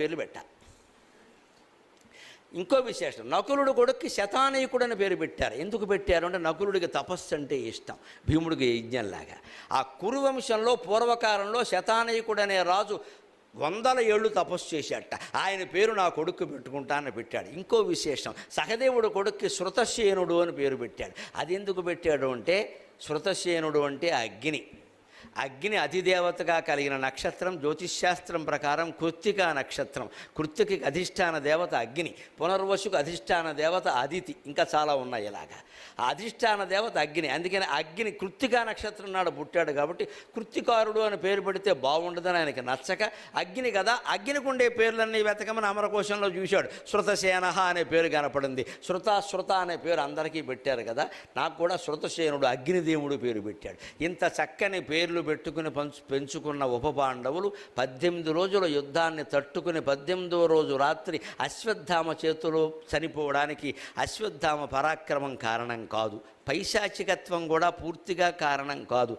పేర్లు పెట్ట. ఇంకో విశేషం నకులుడు కొడుక్కి శతానీకుడు అని పేరు పెట్టారు. ఎందుకు పెట్టారు అంటే నకులుడికి తపస్సు అంటే ఇష్టం భీముడికి యజ్ఞంలాగా ఆ కురువంశంలో పూర్వకాలంలో శతానయకుడు అనే రాజు వందల ఏళ్ళు తపస్సు చేశాట ఆయన పేరు నా కొడుకు పెట్టుకుంటానని పెట్టాడు. ఇంకో విశేషం సహదేవుడు కొడుక్కి శృతసేనుడు అని పేరు పెట్టాడు. అది ఎందుకు పెట్టాడు అంటే శృతసేనుడు అంటే అగ్ని. అగ్ని అధిదేవతగా కలిగిన నక్షత్రం జ్యోతిష్శాస్త్రం ప్రకారం కృత్తికా నక్షత్రం. కృత్తికి అధిష్టాన దేవత అగ్ని పునర్వసుకు అధిష్టాన దేవత అదితి ఇంకా చాలా ఉన్నాయి ఇలాగా. ఆ అధిష్టాన దేవత అగ్ని అందుకని అగ్ని కృత్తికా నక్షత్రం నాడు పుట్టాడు కాబట్టి కృత్తికారుడు అని పేరు పెడితే బాగుండదని ఆయనకి నచ్చక అగ్ని కదా అగ్నికి ఉండే పేర్లన్నీ వెతకమని అమరకోశంలో చూశాడు. శృతసేన అనే పేరు కనపడింది. శృత శృత అనే పేరు అందరికీ పెట్టారు కదా నాకు కూడా శృతసేనుడు అగ్నిదేవుడు పేరు పెట్టాడు. ఇంత చక్కని పేర్లు పెట్టుకుని పంచు పెంచుకున్న ఉపపాండవులు పద్దెనిమిది రోజుల యుద్ధాన్ని తట్టుకుని పద్దెనిమిదో రోజు రాత్రి అశ్వత్థామ చేతిలో చనిపోవడానికి అశ్వత్థామ పరాక్రమం కారణం కాదు. పైశాచికత్వం కూడా పూర్తిగా కారణం కాదు.